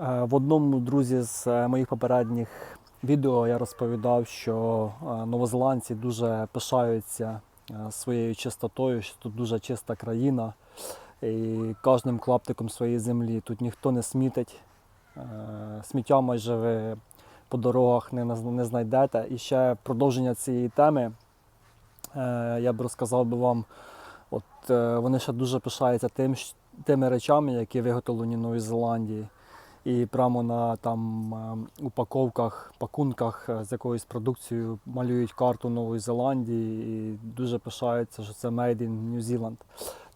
Е, В одному друзі з е, моїх попередніх відео я розповідав, що е, новозеландці дуже пишаються своєю чистотою, що тут дуже чиста країна і кожним клаптиком своєї землі. Тут ніхто не смітить. Сміття майже ви по дорогах не, знайдете. І ще продовження цієї теми я б розказав би вам. От вони ще дуже пишаються тим, тими речами, які виготовлені в Новій Зеландії. І прямо на там е, упаковках, пакунках е, з якоюсь продукцією малюють карту Нової Зеландії і дуже пишаються, що це Made in New Zealand.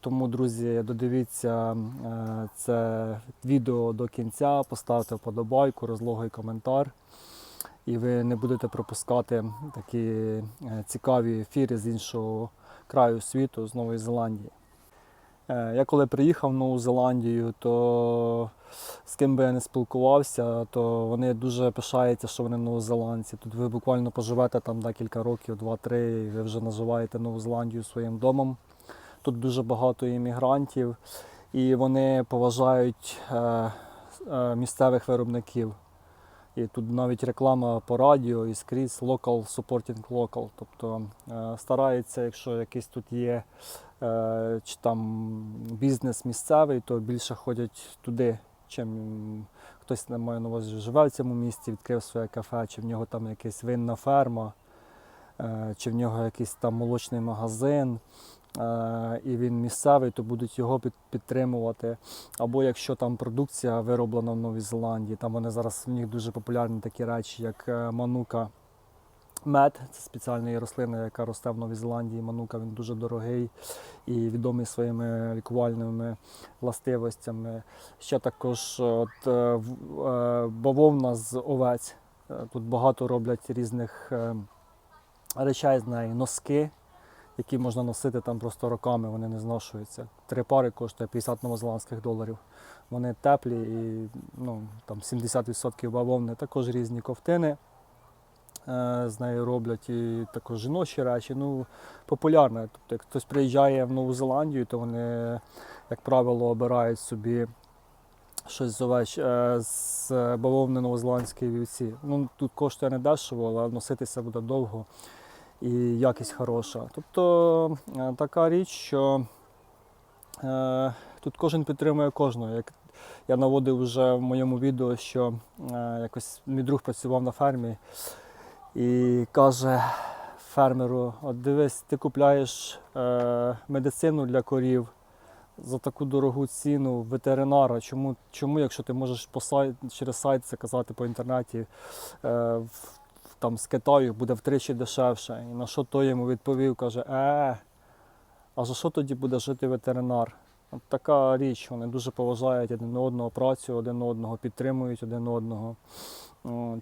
Тому, друзі, додивіться е, це відео до кінця, поставте вподобайку, розлогий коментар, і ви не будете пропускати такі цікаві ефіри з іншого краю світу, з Нової Зеландії. Е, Я коли приїхав в Нову Зеландію, то з ким би я не спілкувався, то вони дуже пишаються, що вони новозеландці. Тут ви буквально поживете там декілька років, два-три, і ви вже називаєте Нову Зеландію своїм домом. Тут дуже багато іммігрантів, і вони поважають е, е, місцевих виробників. І тут навіть реклама по радіо і скрізь local supporting local. Тобто е, стараються, якщо якийсь тут є е, чи там бізнес місцевий, то більше ходять туди, чим хтось не має на увазі живе в цьому місті, відкрив своє кафе, чи в нього там якась винна ферма, е, чи в нього якийсь там молочний магазин. Е, І він місцевий, то будуть його під- підтримувати. Або якщо там продукція вироблена в Новій Зеландії, там вони зараз в них дуже популярні такі речі, як е, манука мед, це спеціальна рослина, яка росте в Новій Зеландії. Манука він дуже дорогий і відомий своїми лікувальними властивостями. Ще також от, е, бавовна з овець. Тут багато роблять різних речей з неї, носки. Які можна носити там просто роками, вони не зношуються. Три пари коштує 50 новозеландських доларів. Вони теплі і ну, там 70% бавовни, також різні ковтини е, з нею роблять, і також жіночі речі. Ну, популярне. Тобто, як хтось приїжджає в Нову Зеландію, то вони, як правило, обирають собі щось овеч е, з бавовни новозеландської вівці. Ну, тут коштує не дешево, але носитися буде довго і якість хороша. Тобто е, така річ, що е, тут кожен підтримує кожного. Як я наводив вже в моєму відео, що е, якось мій друг працював на фермі і каже фермеру: от дивись, ти купляєш е, медицину для корів. За таку дорогу ціну ветеринара. Чому, чому якщо ти можеш по сайт, через сайт це казати по інтернеті, е, в- там з Китаю буде втричі дешевше. І на що той йому відповів, каже, е, а за що тоді буде жити ветеринар? От така річ, вони дуже поважають один одного, працю один одного, підтримують один одного.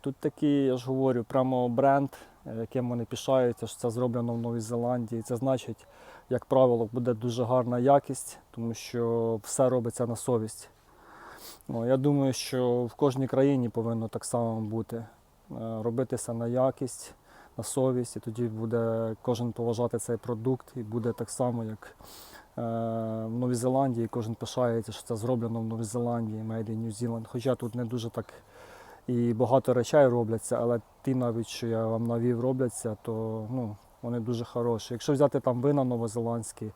Тут такий, я ж говорю, прямо бренд, яким вони пишаються, що це зроблено в Новій Зеландії. Це значить, як правило, буде дуже гарна якість, тому що все робиться на совість. Я думаю, що в кожній країні повинно так само бути. Е, Робитися на якість, на совість, і тоді буде кожен поважати цей продукт, і буде так само, як е, в Новій Зеландії. Кожен пишається, що це зроблено в Новій Зеландії, Made in New Zealand. Хоча тут не дуже так і багато речей робляться, але ті навіть, що я вам навів, робляться, то ну, вони дуже хороші. Якщо взяти там вина новозеландські,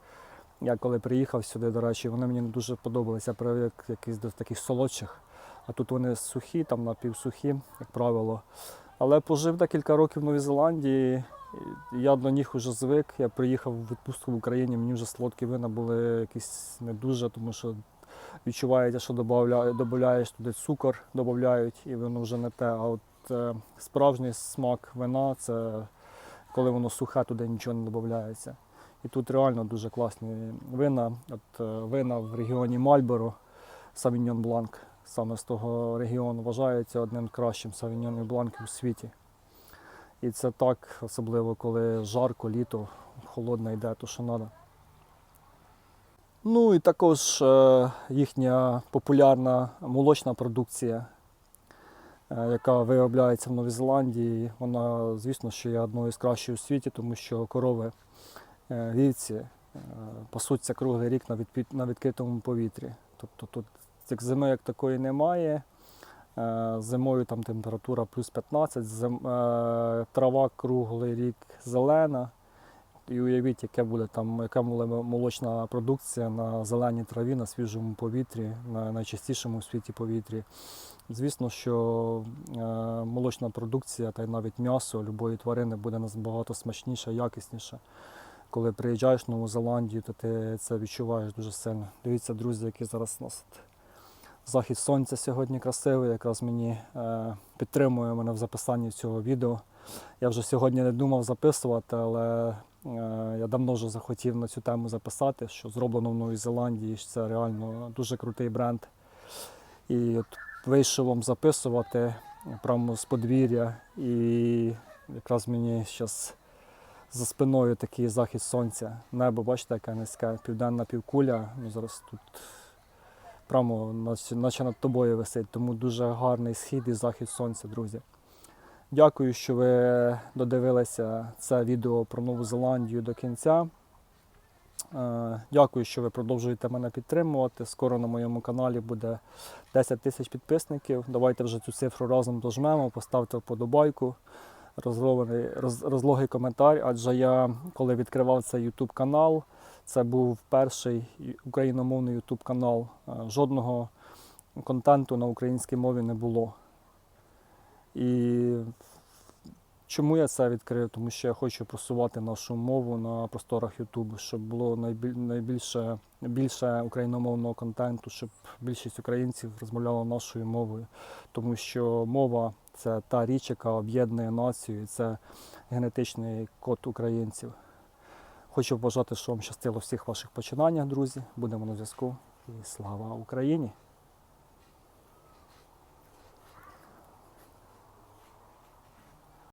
я коли приїхав сюди, до речі, вони мені не дуже подобалися. Я привик якісь до таких солодших. А тут вони сухі, там напівсухі, як правило. Але пожив декілька років в Новій Зеландії, я до них вже звик. Я приїхав в відпустку в Україні, мені вже солодкі вина були якісь не дуже, тому що відчувається, що додаєш туди цукор, додають, і воно вже не те. А от е, справжній смак вина це коли воно сухе, туди нічого не додається. І тут реально дуже класні вина. От, е, вина в регіоні Мальборо, Савіньон Бланк, саме з того регіону вважається одним з кращим Савіньон Бланків у світі. І це так, особливо коли жарко, літо, холодно йде, то що треба. Ну і також е, їхня популярна молочна продукція, е, яка виробляється в Новій Зеландії. Вона, звісно, що є одною з кращих у світі, тому що корови е, вівці пасуться круглий рік на відкритому повітрі. Тобто тут як зими як такої немає. Е, Зимою там температура плюс 15, зим, е, трава круглий рік зелена. І уявіть, яке буде там, яка була молочна продукція на зеленій траві, на свіжому повітрі, на найчистішому у світі повітрі. Звісно, що е, молочна продукція та й навіть м'ясо любої тварини буде набагато смачніше, якісніше. Коли приїжджаєш в Нову Зеландію, то ти це відчуваєш дуже сильно. Дивіться, друзі, який зараз нас захід сонця сьогодні красивий, якраз мені е, підтримує мене в записанні цього відео. Я вже сьогодні не думав записувати, але е, я давно вже захотів на цю тему записати, що зроблено в Новій Зеландії, що це реально дуже крутий бренд. І от вийшов вам записувати прямо з подвір'я, і якраз мені зараз за спиною такий захід сонця. Небо, бачите, яке низьке, південна півкуля. Ну, зараз тут прямо наче, над тобою висить, тому дуже гарний схід і захід сонця, друзі. Дякую, що ви додивилися це відео про Нову Зеландію до кінця. Е, Дякую, що ви продовжуєте мене підтримувати. Скоро на моєму каналі буде 10 тисяч підписників. Давайте вже цю цифру разом дожмемо, поставте вподобайку, розлогий коментар. Адже я, коли відкривав цей YouTube канал, це був перший україномовний YouTube канал. Е, Жодного контенту на українській мові не було. І чому я це відкрив? Тому що я хочу просувати нашу мову на просторах YouTube, щоб було найбільше більше україномовного контенту, щоб більшість українців розмовляла нашою мовою. Тому що мова це та річ, яка об'єднує націю, і це генетичний код українців. Хочу побажати, що вам щастило в всіх ваших починаннях, друзі. Будемо на зв'язку. І слава Україні!